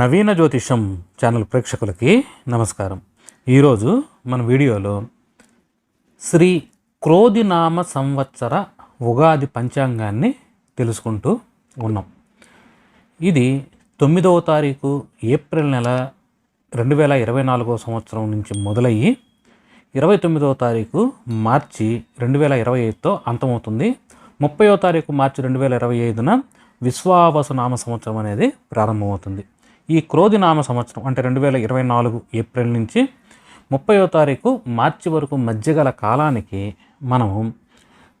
నవీన జ్యోతిషం ఛానల్ ప్రేక్షకులకి నమస్కారం. ఈరోజు మన వీడియోలో శ్రీ క్రోధినామ సంవత్సర ఉగాది పంచాంగాన్ని తెలుసుకుంటూ ఉన్నాం. ఇది తొమ్మిదవ తారీఖు ఏప్రిల్ నెల రెండు వేల ఇరవై నాలుగవ సంవత్సరం నుంచి మొదలయ్యి ఇరవై తొమ్మిదవ తారీఖు మార్చి రెండు వేల ఇరవై ఐదుతో అంతమవుతుంది. ముప్పయో తారీఖు మార్చి రెండు వేల ఇరవై ఐదున విశ్వావసు నామ సంవత్సరం అనేది ప్రారంభమవుతుంది. ఈ క్రోధి నామ సంవత్సరం అంటే రెండు వేల ఇరవై నాలుగు ఏప్రిల్ నుంచి ముప్పయో తారీఖు మార్చి వరకు మధ్య గల కాలానికి మనం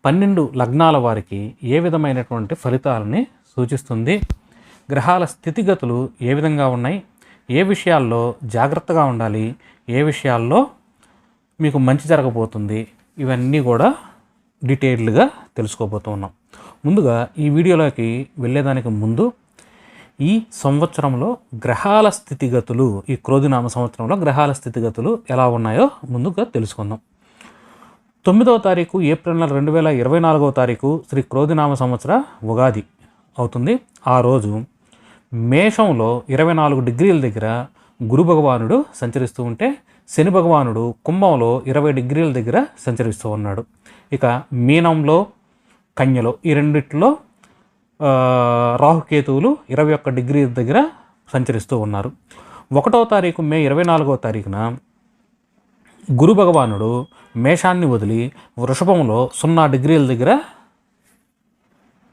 పన్నెండు లగ్నాల వారికి ఏ విధమైనటువంటి ఫలితాలని సూచిస్తుంది? గ్రహాల స్థితిగతులు ఏ విధంగా ఉన్నాయి? ఏ విషయాల్లో జాగ్రత్తగా ఉండాలి? ఏ విషయాల్లో మీకు మంచి జరగబోతుంది? ఇవన్నీ కూడా డీటెయిల్డ్గా తెలుసుకోబోతున్నాం ముందుగా ఈ వీడియోలోకి వెళ్ళేదానికి ముందు ఈ సంవత్సరంలో గ్రహాల స్థితిగతులు ఈ క్రోధినామ సంవత్సరంలో గ్రహాల స్థితిగతులు ఎలా ఉన్నాయో ముందుగా తెలుసుకుందాం. తొమ్మిదవ తారీఖు ఏప్రిల్ నెల రెండు వేల ఇరవై నాలుగవ తారీఖు శ్రీ క్రోధినామ సంవత్సర ఉగాది అవుతుంది. ఆ రోజు మేషంలో ఇరవై నాలుగు డిగ్రీల దగ్గర గురు భగవానుడు సంచరిస్తూ ఉంటే శని భగవానుడు కుంభంలో ఇరవై డిగ్రీల దగ్గర సంచరిస్తూ ఉన్నాడు. ఇక మీనంలో కన్యలో ఈ రెండిట్లో రాహుకేతువులు ఇరవై ఒక్క డిగ్రీ దగ్గర సంచరిస్తూ ఉన్నారు. ఒకటో తారీఖు మే ఇరవై నాలుగో తారీఖున గురు భగవానుడు మేషాన్ని వదిలి వృషభంలో సున్నా డిగ్రీల దగ్గర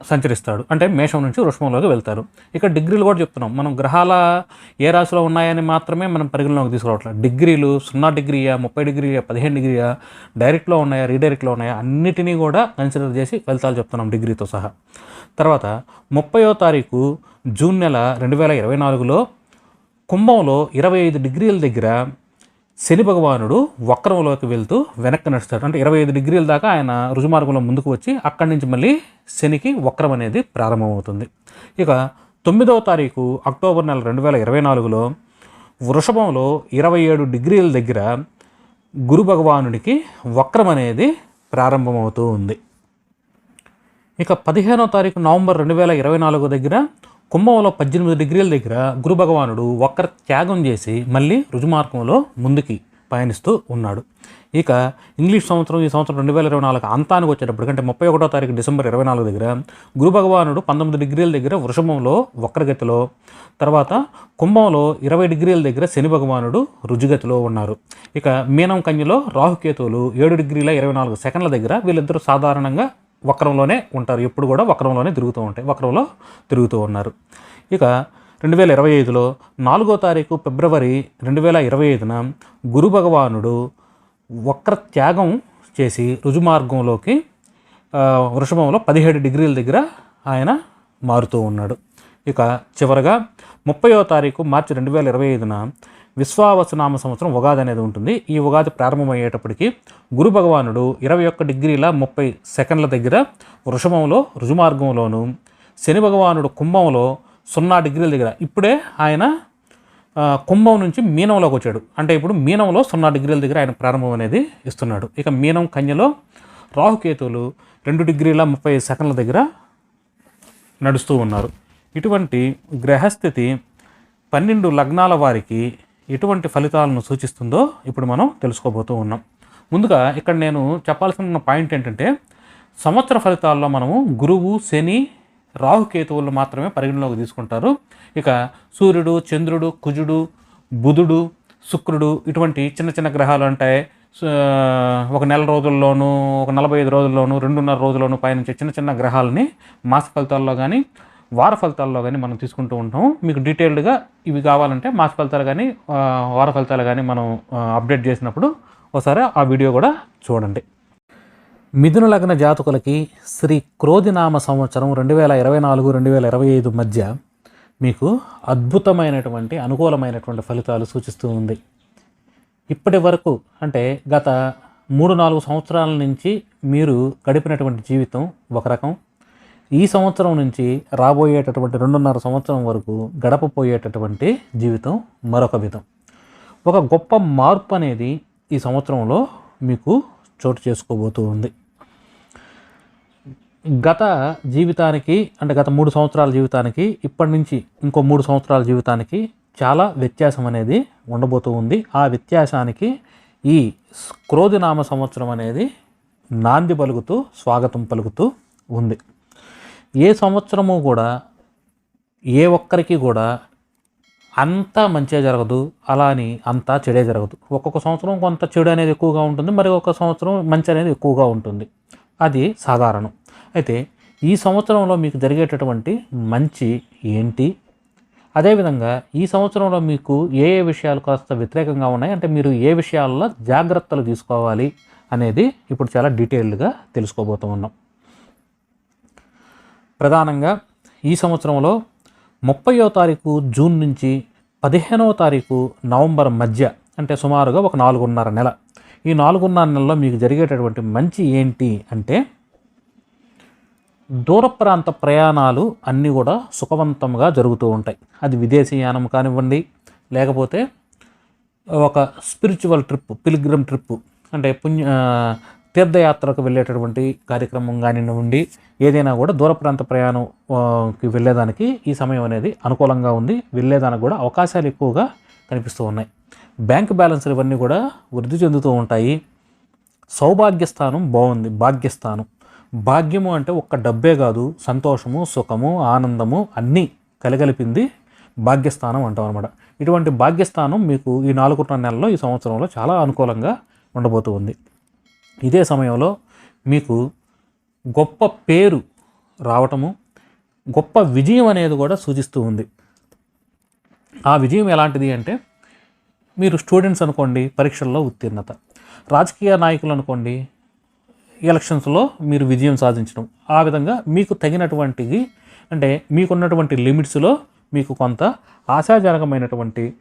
సంచరిస్తాడు. అంటే మేషం నుంచి వృషభంలోకి వెళ్తారు. ఇక్కడ డిగ్రీలు కూడా చెప్తున్నాం. మనం గ్రహాల ఏ రాశిలో ఉన్నాయని మాత్రమే మనం పరిగణలోకి తీసుకురావట్లేదు. డిగ్రీలు సున్నా డిగ్రీయా ముప్పై డిగ్రీయా పదిహేను డిగ్రీయా డైరెక్ట్లో ఉన్నాయా రీడైరెక్ట్లో ఉన్నాయా అన్నిటినీ కూడా కన్సిడర్ చేసి ఫలితాలు చెప్తున్నాం డిగ్రీతో సహా. తర్వాత ముప్పయో తారీఖు జూన్ నెల రెండు వేల ఇరవై నాలుగులో కుంభంలో ఇరవై ఐదు డిగ్రీల దగ్గర శని భగవానుడు వక్రంలోకి వెళ్తూ వెనక్కి నడుస్తాడు. అంటే ఇరవై ఐదు డిగ్రీల దాకా ఆయన రుజుమార్గంలో ముందుకు వచ్చి అక్కడి నుంచి మళ్ళీ శనికి వక్రం అనేది ప్రారంభమవుతుంది. ఇక తొమ్మిదవ తారీఖు అక్టోబర్ నెల రెండు వేల ఇరవై నాలుగులో వృషభంలో ఇరవై ఏడు డిగ్రీల దగ్గర గురు భగవానుడికి వక్రం అనేది ప్రారంభమవుతూ ఉంది. ఇక పదిహేనో తారీఖు నవంబర్ రెండు వేల ఇరవై నాలుగు దగ్గర కుంభంలో పద్దెనిమిది డిగ్రీల దగ్గర గురు భగవానుడు ఒక్కర త్యాగం చేసి మళ్ళీ రుజుమార్గంలో ముందుకి పయనిస్తూ ఉన్నాడు. ఇక ఇంగ్లీష్ సంవత్సరం ఈ సంవత్సరం రెండు వేల ఇరవై నాలుగు అంతానికి వచ్చేటప్పుడు అంటే ముప్పై ఒకటో తారీఖు డిసెంబర్ ఇరవై నాలుగు దగ్గర గురు భగవానుడు పంతొమ్మిది డిగ్రీల దగ్గర వృషభంలో వక్రగతిలో తర్వాత కుంభంలో ఇరవై డిగ్రీల దగ్గర శని భగవానుడు రుజుగతిలో ఉన్నారు. ఇక మీనం కన్యలో రాహుకేతువులు ఏడు డిగ్రీల ఇరవై నాలుగు సెకండ్ల దగ్గర వీళ్ళిద్దరూ సాధారణంగా వక్రంలోనే ఉంటారు. ఎప్పుడు కూడా వక్రంలోనే తిరుగుతూ ఉంటాయి. వక్రంలో తిరుగుతూ ఉన్నారు. ఇక రెండు వేల ఇరవై ఐదులో నాలుగో తారీఖు ఫిబ్రవరి రెండు వేల ఇరవై ఐదున గురు భగవానుడు వక్ర త్యాగం చేసి రుజుమార్గంలోకి వృషభంలో పదిహేడు డిగ్రీల దగ్గర ఆయన మారుతూ ఉన్నాడు. ఇక చివరగా ముప్పయో తారీఖు మార్చి రెండు వేల ఇరవై ఐదున విశ్వావసనామ సంవత్సరం ఉగాది అనేది ఉంటుంది. ఈ ఉగాది ప్రారంభమయ్యేటప్పటికి గురు భగవానుడు ఇరవై ఒక్క డిగ్రీల ముప్పై సెకండ్ల దగ్గర వృషభంలో రుజుమార్గంలోను శని భగవానుడు కుంభంలో సున్నా డిగ్రీల దగ్గర ఇప్పుడే ఆయన కుంభం నుంచి మీనంలోకి వచ్చాడు. అంటే ఇప్పుడు మీనంలో సున్నా డిగ్రీల దగ్గర ఆయన ప్రారంభం అనేది ఇస్తున్నాడు. ఇక మీనం కన్యలో రాహుకేతువులు రెండు డిగ్రీల ముప్పై సెకండ్ల దగ్గర నడుస్తూ ఉన్నారు. ఇటువంటి గ్రహస్థితి పన్నెండు లగ్నాల వారికి ఎటువంటి ఫలితాలను సూచిస్తుందో ఇప్పుడు మనం తెలుసుకోబోతూ ఉన్నాం. ముందుగా ఇక్కడ నేను చెప్పాల్సిన పాయింట్ ఏంటంటే సంవత్సర ఫలితాల్లో మనము గురువు శని రాహుకేతువులు మాత్రమే పరిగణలోకి తీసుకుంటారు. ఇక సూర్యుడు చంద్రుడు కుజుడు బుధుడు శుక్రుడు ఇటువంటి చిన్న చిన్న గ్రహాలు అంటే ఒక నెల రోజుల్లోనూ ఒక నలభై ఐదు రోజుల్లోనూ రెండున్నర రోజుల్లోనూ పయనించే చిన్న చిన్న గ్రహాలని మాస ఫలితాల్లో కానీ వార ఫలితాల్లో కానీ మనం తీసుకుంటూ ఉంటాం మీకు డీటెయిల్డ్గా ఇవి కావాలంటే మాస ఫలితాలు కానీ వార ఫలితాలు కానీ మనం అప్డేట్ చేసినప్పుడు ఒకసారి ఆ వీడియో కూడా చూడండి. మిథున లగ్న జాతకులకి శ్రీ క్రోధినామ సంవత్సరం రెండు వేల ఇరవై నాలుగు రెండు వేల ఇరవై ఐదు మధ్య మీకు అద్భుతమైనటువంటి అనుకూలమైనటువంటి ఫలితాలు సూచిస్తూ ఉంది. ఇప్పటి వరకు అంటే గత మూడు నాలుగు సంవత్సరాల నుంచి మీరు గడిపినటువంటి జీవితం ఒక రకం. ఈ సంవత్సరం నుంచి రాబోయేటటువంటి రెండున్నర సంవత్సరం వరకు గడపపోయేటటువంటి జీవితం మరొక విధం. ఒక గొప్ప మార్పు అనేది ఈ సంవత్సరంలో మీకు చోటు చేసుకోబోతూ ఉంది. గత జీవితానికి అంటే గత మూడు సంవత్సరాల జీవితానికి ఇప్పటి నుంచి ఇంకో మూడు సంవత్సరాల జీవితానికి చాలా వ్యత్యాసం అనేది ఉండబోతూ ఉంది. ఆ వ్యత్యాసానికి ఈ క్రోధినామ సంవత్సరం అనేది నాంది పలుకుతూ స్వాగతం పలుకుతూ ఉంది. ఏ సంవత్సరము కూడా ఏ ఒక్కరికి కూడా అంతా మంచిగా జరగదు అలా అని అంతా చెడే జరగదు. ఒక్కొక్క సంవత్సరం కొంత చెడు అనేది ఎక్కువగా ఉంటుంది మరి ఒక సంవత్సరం మంచి అనేది ఎక్కువగా ఉంటుంది. అది సాధారణం. అయితే ఈ సంవత్సరంలో మీకు జరిగేటటువంటి మంచి ఏంటి? అదేవిధంగా ఈ సంవత్సరంలో మీకు ఏ ఏ విషయాలు కాస్త వ్యతిరేకంగా ఉన్నాయి? అంటే మీరు ఏ విషయాల్లో జాగ్రత్తలు తీసుకోవాలి అనేది ఇప్పుడు చాలా డీటెయిల్డ్గా తెలుసుకోబోతూ ఉన్నాం. ప్రధానంగా ఈ సంవత్సరంలో ముప్పయో తారీఖు జూన్ నుంచి పదిహేనవ తారీఖు నవంబర్ మధ్య అంటే సుమారుగా ఒక నాలుగున్నర నెల. ఈ నాలుగున్నర నెలలో మీకు జరిగేటటువంటి మంచి ఏంటి అంటే దూర ప్రాంత ప్రయాణాలు అన్నీ కూడా సుఖవంతంగా జరుగుతూ ఉంటాయి. అది విదేశీయానం కానివ్వండి లేకపోతే ఒక స్పిరిచువల్ ట్రిప్ పిలిగ్రమ్ ట్రిప్ అంటే పుణ్య తీర్థయాత్రకు వెళ్ళేటటువంటి కార్యక్రమం కానివ్వండి ఏదైనా కూడా దూర ప్రాంత ప్రయాణంకి వెళ్ళేదానికి ఈ సమయం అనేది అనుకూలంగా ఉంది. వెళ్ళేదానికి కూడా అవకాశాలు ఎక్కువగా కనిపిస్తూ ఉన్నాయి. బ్యాంక్ బ్యాలెన్స్లు ఇవన్నీ కూడా వృద్ధి చెందుతూ ఉంటాయి. సౌభాగ్యస్థానం బాగుంది భాగ్యస్థానం. భాగ్యము అంటే ఒక్క డబ్బే కాదు సంతోషము సుఖము ఆనందము అన్నీ కలగలిపింది భాగ్యస్థానం అంటాం అనమాట ఇటువంటి భాగ్యస్థానం మీకు ఈ నాలుగున్నర నెలలో ఈ సంవత్సరంలో చాలా అనుకూలంగా ఉండబోతూ ఉంది. ఇదే సమయంలో మీకు గొప్ప పేరు రావటము గొప్ప విజయం అనేది కూడా సూచిస్తూ ఉంది. ఆ విజయం ఎలాంటిది అంటే మీరు స్టూడెంట్స్ అనుకోండి పరీక్షల్లో ఉత్తీర్ణత. రాజకీయ నాయకులు అనుకోండి ఎలక్షన్స్లో మీరు విజయం సాధించడం. ఆ విధంగా మీకు తగినటువంటిది అంటే మీకున్నటువంటి లిమిట్స్లో మీకు కొంత ఆశాజనకమైనటువంటి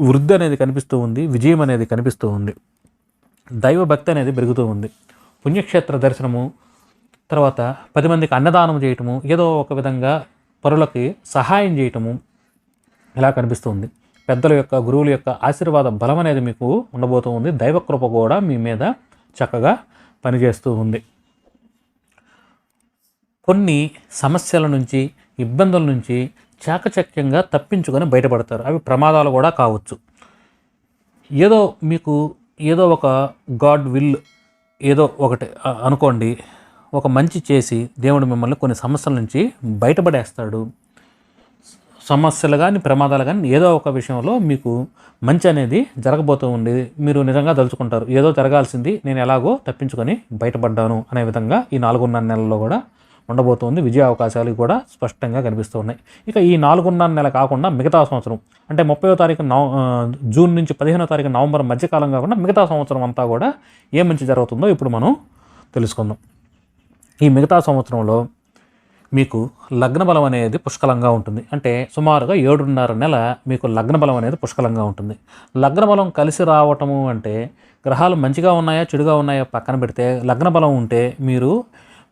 వృద్ధి అనేది కనిపిస్తూ ఉంది విజయం అనేది కనిపిస్తూ ఉంది. దైవభక్తి అనేది పెరుగుతూ ఉంది. పుణ్యక్షేత్ర దర్శనము తర్వాత పది మందికి అన్నదానం చేయటము ఏదో ఒక విధంగా పరులకి సహాయం చేయటము ఇలా కనిపిస్తుంది పెద్దల యొక్క గురువుల యొక్క ఆశీర్వాద బలం అనేది మీకు ఉండబోతూ ఉంది. దైవకృప కూడా మీ మీద చక్కగా పనిచేస్తూ ఉంది. కొన్ని సమస్యల నుంచి ఇబ్బందుల నుంచి చాకచక్యంగా తప్పించుకొని బయటపడతారు. అవి ప్రమాదాలు కూడా కావచ్చు. ఏదో మీకు ఏదో ఒక గాడ్ విల్ ఏదో ఒకటి అనుకోండి ఒక మంచి చేసి దేవుడు మిమ్మల్ని కొన్ని సమస్యల నుంచి బయటపడేస్తాడు. సమస్యలు కానీ ప్రమాదాలు కానీ ఏదో ఒక విషయంలో మీకు మంచి అనేది జరగబోతూ ఉండి మీరు నిజంగా తలుచుకుంటారు. ఏదో జరగాల్సింది నేను ఎలాగో తప్పించుకొని బయటపడ్డాను అనే విధంగా ఈ నాలుగున్నర నెలల్లో కూడా ఉండబోతోంది. విజయ అవకాశాలు కూడా స్పష్టంగా కనిపిస్తున్నాయి. ఇక ఈ నాలుగున్నర నెల కాకుండా మిగతా సంవత్సరం అంటే ముప్పై తారీఖు నవ జూన్ నుంచి పదిహేనో తారీఖు నవంబర్ మధ్యకాలం కాకుండా మిగతా సంవత్సరం అంతా కూడా ఏ మంచి జరుగుతుందో ఇప్పుడు మనం తెలుసుకుందాం. ఈ మిగతా సంవత్సరంలో మీకు లగ్న బలం అనేది పుష్కలంగా ఉంటుంది. అంటే సుమారుగా ఏడున్నర నెల మీకు లగ్న బలం అనేది పుష్కలంగా ఉంటుంది. లగ్న బలం కలిసి రావటము అంటే గ్రహాలు మంచిగా ఉన్నాయా చెడుగా ఉన్నాయా పక్కన పెడితే లగ్న బలం ఉంటే మీరు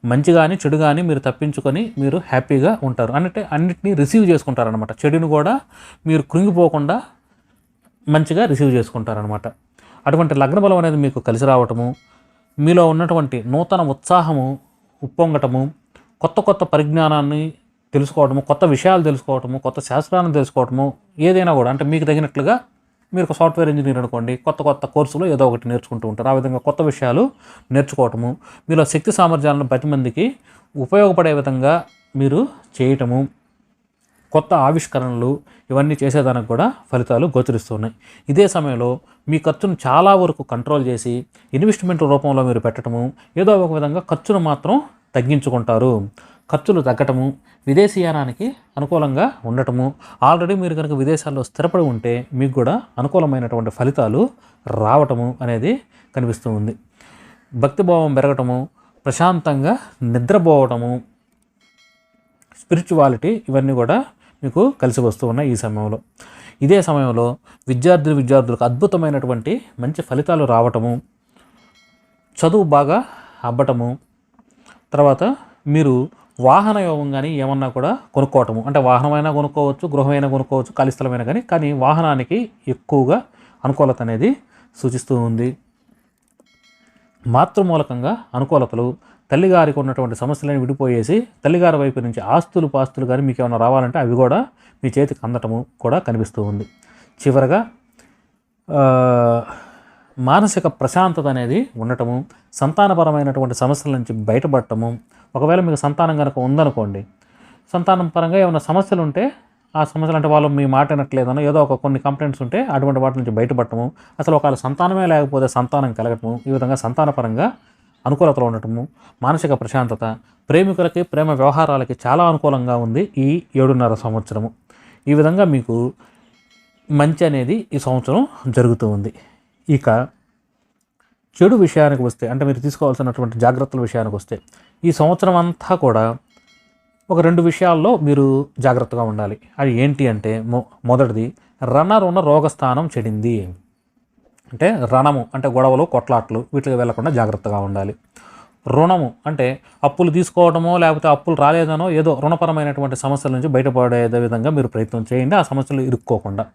మంచి కానీ చెడు కానీ మీరు తప్పించుకొని మీరు హ్యాపీగా ఉంటారు. అంటే అన్నిటినీ రిసీవ్ చేసుకుంటారనమాట చెడుని కూడా మీరు కృంగిపోకుండా మంచిగా రిసీవ్ చేసుకుంటారనమాట అటువంటి లగ్న బలం అనేది మీకు కలిసి రావటము మీలో ఉన్నటువంటి నూతన ఉత్సాహము ఉప్పొంగటము కొత్త కొత్త పరిజ్ఞానాన్ని తెలుసుకోవడము కొత్త విషయాలు తెలుసుకోవటము కొత్త శాస్త్రాలను తెలుసుకోవటము ఏదైనా కూడా అంటే మీకు తగినట్లుగా మీరు సాఫ్ట్వేర్ ఇంజనీర్ అనుకోండి కొత్త కొత్త కోర్సులు ఏదో ఒకటి నేర్చుకుంటూ ఉంటారు. ఆ విధంగా కొత్త విషయాలు నేర్చుకోవటము మీలో శక్తి సామర్థ్యాలను ప్రతి మందికి ఉపయోగపడే విధంగా మీరు చేయటము కొత్త ఆవిష్కరణలు ఇవన్నీ చేసేదానికి కూడా ఫలితాలు గోచరిస్తున్నాయి ఇదే సమయంలో మీ ఖర్చును చాలా వరకు కంట్రోల్ చేసి ఇన్వెస్ట్మెంట్ రూపంలో మీరు పెట్టడము ఏదో ఒక విధంగా ఖర్చును మాత్రం తగ్గించుకుంటారు. ఖర్చులు తగ్గటము విదేశీయానానికి అనుకూలంగా ఉండటము. ఆల్రెడీ మీరు కనుక విదేశాల్లో స్థిరపడి ఉంటే మీకు కూడా అనుకూలమైనటువంటి ఫలితాలు రావటము అనేది కనిపిస్తూ ఉంది. భక్తిభావం పెరగటము ప్రశాంతంగా నిద్రపోవటము స్పిరిచువాలిటీ ఇవన్నీ కూడా మీకు కలిసి వస్తూ ఉన్నాయి ఈ సమయంలో. ఇదే సమయంలో విద్యార్థులు విద్యార్థులకు అద్భుతమైనటువంటి మంచి ఫలితాలు రావటము చదువు బాగా అబ్బటము తర్వాత మీరు వాహన యోగం కానీ ఏమన్నా కూడా కొనుక్కోవటము. అంటే వాహనమైనా కొనుక్కోవచ్చు గృహమైనా కొనుక్కోవచ్చు ఖాళీ కానీ కానీ వాహనానికి ఎక్కువగా అనుకూలత అనేది సూచిస్తూ ఉంది. మాతృమూలకంగా అనుకూలతలు తల్లిగారికి ఉన్నటువంటి సమస్యలను విడిపోయేసి తల్లిగారి వైపు నుంచి ఆస్తులు పాస్తులు కానీ మీకు ఏమైనా రావాలంటే అవి కూడా మీ చేతికి అందటము కూడా కనిపిస్తూ ఉంది. చివరగా మానసిక ప్రశాంతత అనేది ఉండటము సంతానపరమైనటువంటి సమస్యల నుంచి బయటపడటము. ఒకవేళ మీకు సంతానం కనుక ఉందనుకోండి సంతానం పరంగా ఏమైనా సమస్యలు ఉంటే ఆ సమస్యలు అంటే వాళ్ళు మీ మాట వినట్లేదనో ఏదో ఒక కొన్ని కంప్లైంట్స్ ఉంటే అటువంటి వాటి నుంచి బయటపడటము. అసలు ఒకవేళ సంతానమే లేకపోతే సంతానం కలగటము ఈ విధంగా సంతానపరంగా అనుకూలతలు ఉండటము మానసిక ప్రశాంతత ప్రేమికులకి ప్రేమ వ్యవహారాలకి చాలా అనుకూలంగా ఉంది ఈ ఏడున్నర సంవత్సరము. ఈ విధంగా మీకు మంచి అనేది ఈ సంవత్సరం జరుగుతూ ఉంది. ఇక చెడు విషయానికి వస్తే అంటే మీరు తీసుకోవాల్సినటువంటి జాగ్రత్తల విషయానికి వస్తే ఈ సంవత్సరం అంతా కూడా ఒక రెండు విషయాల్లో మీరు జాగ్రత్తగా ఉండాలి. అది ఏంటి అంటే మొ మొదటిది రన్నర్ ఉన్న రోగస్థానం చెడింది. అంటే రణము అంటే గొడవలు కొట్లాట్లు వీటికి వెళ్ళకుండా జాగ్రత్తగా ఉండాలి. రుణము అంటే అప్పులు తీసుకోవడమో లేకపోతే అప్పులు రాలేదనో ఏదో రుణపరమైనటువంటి సమస్యల నుంచి బయటపడే విధంగా మీరు ప్రయత్నం చేయండి. ఆ సమస్యలు ఇరుక్కోకుండా.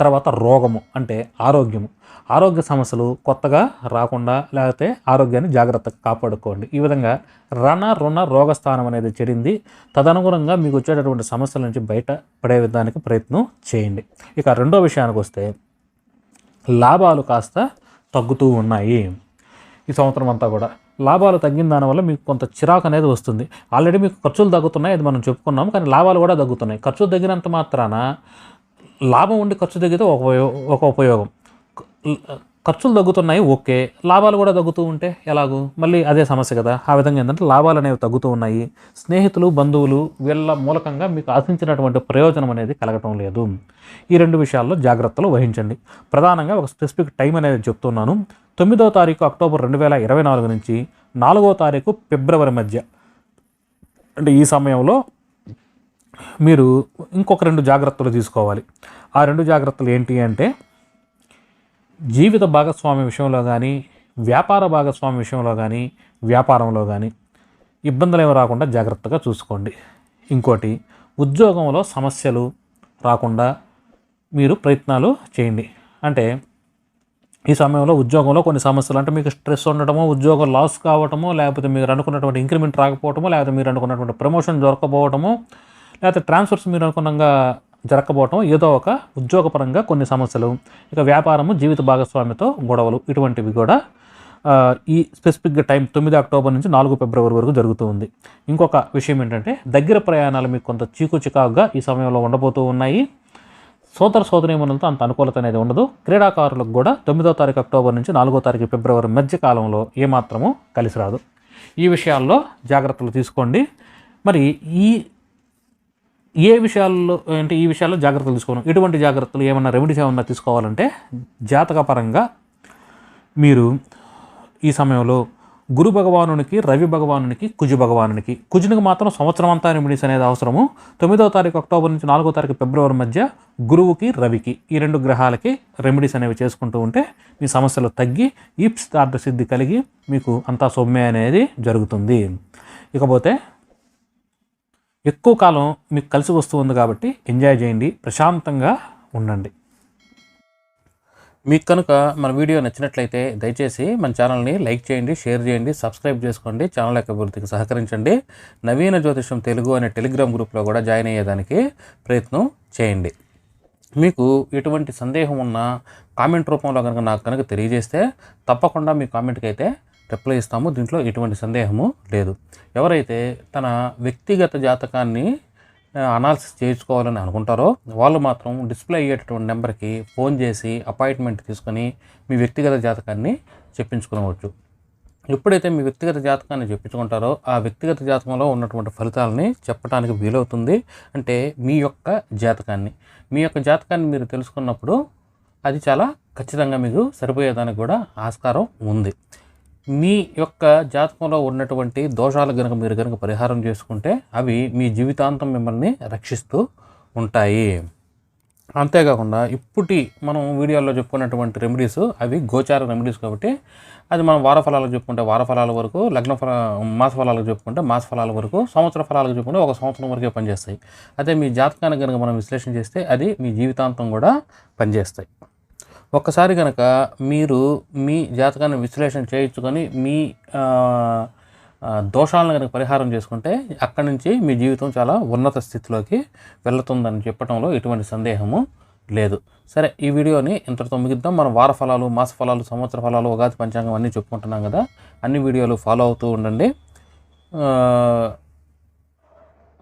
తర్వాత రోగము అంటే ఆరోగ్యము. ఆరోగ్య సమస్యలు కొత్తగా రాకుండా లేకపోతే ఆరోగ్యాన్ని జాగ్రత్తగా కాపాడుకోండి. ఈ విధంగా రణ రుణ రోగస్థానం అనేది చెడింది. తదనుగుణంగా మీకు వచ్చేటటువంటి సమస్యల నుంచి బయట పడే విధానికి ప్రయత్నం చేయండి. ఇక రెండో విషయానికి వస్తే లాభాలు కాస్త తగ్గుతూ ఉన్నాయి. ఈ సంవత్సరం అంతా కూడా లాభాలు తగ్గిన దానివల్ల మీకు కొంత చిరాకు అనేది వస్తుంది. ఆల్రెడీ మీకు ఖర్చులు తగ్గుతున్నాయి అది మనం చెప్పుకున్నాం కానీ లాభాలు కూడా తగ్గుతున్నాయి. ఖర్చులు తగ్గినంత మాత్రాన లాభం ఉండి ఖర్చు తగ్గితే ఒక ఒక ఉపయోగం. ఖర్చులు తగ్గుతున్నాయి ఓకే. లాభాలు కూడా తగ్గుతూ ఉంటే ఎలాగూ? మళ్ళీ అదే సమస్య కదా. ఆ విధంగా ఏంటంటే లాభాలు అనేవి తగ్గుతూ ఉన్నాయి. స్నేహితులు బంధువులు వీళ్ళ మూలకంగా మీకు ఆశించినటువంటి ప్రయోజనం అనేది కలగటం లేదు. ఈ రెండు విషయాల్లో జాగ్రత్తలు వహించండి. ప్రధానంగా ఒక స్పెసిఫిక్ టైం అనేది చెప్తున్నాను. తొమ్మిదవ తారీఖు అక్టోబర్ రెండు వేల ఇరవై నాలుగు నుంచి నాలుగో తారీఖు ఫిబ్రవరి మధ్య. అంటే ఈ సమయంలో మీరు ఇంకొక రెండు జాగ్రత్తలు తీసుకోవాలి. ఆ రెండు జాగ్రత్తలు ఏంటి అంటే జీవిత భాగస్వామి విషయంలో కానీ వ్యాపార భాగస్వామి విషయంలో కానీ వ్యాపారంలో కానీ ఇబ్బందులు ఏమి రాకుండా జాగ్రత్తగా చూసుకోండి. ఇంకోటి ఉద్యోగంలో సమస్యలు రాకుండా మీరు ప్రయత్నాలు చేయండి. అంటే ఈ సమయంలో ఉద్యోగంలో కొన్ని సమస్యలు అంటే మీకు స్ట్రెస్ ఉండటమో ఉద్యోగం లాస్ కావటమో లేకపోతే మీరు అనుకున్నటువంటి ఇంక్రిమెంట్ రాకపోవటమో లేకపోతే మీరు అనుకున్నటువంటి ప్రమోషన్ దొరకపోవటమో లేకపోతే ట్రాన్స్ఫర్స్ మీరు అనుకున్నంగా జరగకపోవటం ఏదో ఒక ఉద్యోగపరంగా కొన్ని సమస్యలు. ఇక వ్యాపారము జీవిత భాగస్వామితో గొడవలు ఇటువంటివి కూడా ఈ స్పెసిఫిక్గా టైం తొమ్మిది అక్టోబర్ నుంచి నాలుగు ఫిబ్రవరి వరకు జరుగుతూ ఉంది. ఇంకొక విషయం ఏంటంటే దగ్గర ప్రయాణాలు మీకు కొంత చీకు చికాకుగా ఈ సమయంలో ఉండబోతూ ఉన్నాయి. సోదర సోదరీమణులతో అంత అనుకూలత అనేది ఉండదు. క్రీడాకారులకు కూడా తొమ్మిదో తారీఖు అక్టోబర్ నుంచి నాలుగో తారీఖు ఫిబ్రవరి మధ్య కాలంలో ఏమాత్రము కలిసి రాదు. ఈ విషయాల్లో జాగ్రత్తలు తీసుకోండి. మరి ఈ ఏ విషయాల్లో అంటే ఈ విషయాల్లో జాగ్రత్తలు తీసుకోవడం? ఎటువంటి జాగ్రత్తలు ఏమన్నా రెమెడీస్ ఏమన్నా తీసుకోవాలంటే జాతకపరంగా మీరు ఈ సమయంలో గురు భగవానునికి రవి భగవానునికి కుజు భగవానునికి కుజునికి మాత్రం సంవత్సరం అంతా రెమెడీస్ అనేది అవసరము. తొమ్మిదవ తారీఖు అక్టోబర్ నుంచి నాలుగో తారీఖు ఫిబ్రవరి మధ్య గురువుకి రవికి ఈ రెండు గ్రహాలకి రెమెడీస్ అనేవి చేసుకుంటూ ఉంటే మీ సమస్యలు తగ్గి ఈప్స్ సిద్ధి కలిగి మీకు అంతా సొమ్మె అనేది జరుగుతుంది. ఇకపోతే ఎక్కువ కాలం మీకు కలిసి వస్తుంది కాబట్టి ఎంజాయ్ చేయండి ప్రశాంతంగా ఉండండి. మీకు కనుక మన వీడియో నచ్చినట్లయితే దయచేసి మన ఛానల్ని లైక్ చేయండి షేర్ చేయండి సబ్స్క్రైబ్ చేసుకోండి ఛానల్ యొక్క అభివృద్ధికి సహకరించండి. నవీన జ్యోతిషం తెలుగు అనే టెలిగ్రామ్ గ్రూప్లో కూడా జాయిన్ అయ్యేదానికి ప్రయత్నం చేయండి. మీకు ఎటువంటి సందేహం ఉన్నా కామెంట్ రూపంలో కనుక నాకు కనుక తెలియజేస్తే తప్పకుండా మీ కామెంట్కి అయితే రిప్లై ఇస్తాము దీంట్లో ఎటువంటి సందేహము లేదు. ఎవరైతే తన వ్యక్తిగత జాతకాన్ని అనాలిసిస్ చేయించుకోవాలని అనుకుంటారో వాళ్ళు మాత్రం డిస్ప్లే అయ్యేటటువంటి నెంబర్కి ఫోన్ చేసి అపాయింట్మెంట్ తీసుకొని మీ వ్యక్తిగత జాతకాన్ని చెప్పించుకోవచ్చు ఎప్పుడైతే మీ వ్యక్తిగత జాతకాన్ని చెప్పించుకుంటారో ఆ వ్యక్తిగత జాతకంలో ఉన్నటువంటి ఫలితాలని చెప్పడానికి వీలవుతుంది. అంటే మీ యొక్క జాతకాన్ని. మీ యొక్క జాతకాన్ని మీరు తెలుసుకున్నప్పుడు అది చాలా ఖచ్చితంగా మీకు సరిపోయేదానికి కూడా ఆస్కారం ఉంది. మీ యొక్క జాతకంలో ఉన్నటువంటి దోషాలు కనుక మీరు కనుక పరిహారం చేసుకుంటే అవి మీ జీవితాంతం మిమ్మల్ని రక్షిస్తూ ఉంటాయి. అంతేకాకుండా ఇప్పటి మనం వీడియోలో చెప్పుకున్నటువంటి రెమెడీస్ అవి గోచార రెమెడీస్ కాబట్టి అది మనం వార ఫలాలకు చెప్పుకుంటే వార ఫలాల వరకు లగ్న ఫల మాస ఫలాలకు చెప్పుకుంటే మాస ఫలాల వరకు సంవత్సర ఫలాలకు చెప్పుకుంటే ఒక సంవత్సరం వరకే పనిచేస్తాయి. అదే మీ జాతకాన్ని కనుక మనం విశ్లేషణ చేస్తే అది మీ జీవితాంతం కూడా పనిచేస్తాయి. ఒక్కసారి కనుక మీరు మీ జాతకాన్ని విశ్లేషణ చేయించుకొని మీ దోషాలను కనుక పరిహారం చేసుకుంటే అక్కడి నుంచి మీ జీవితం చాలా ఉన్నత స్థితిలోకి వెళ్తుందని చెప్పడంలో ఎటువంటి సందేహము లేదు. సరే ఈ వీడియోని ఇంతటితో ముగిద్దాం. మనం వార ఫలాలు మాస ఫలాలు సంవత్సర ఫలాలు ఉగాది పంచాంగం అన్నీ చెప్పుకుంటున్నాం కదా. అన్ని వీడియోలు ఫాలో అవుతూ ఉండండి.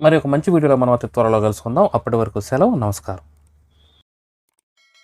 మరి ఒక మంచి వీడియోలో మనం అతి త్వరలో కలుసుకుందాం. అప్పటి వరకు సెలవు నమస్కారం.